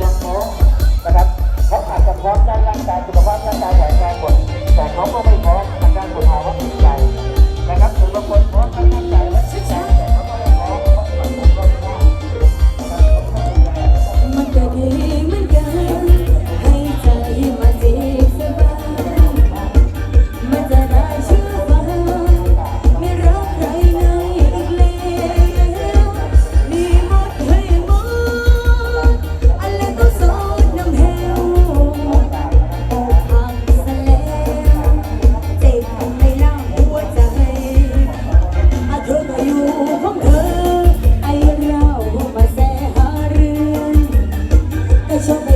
บางมอง canción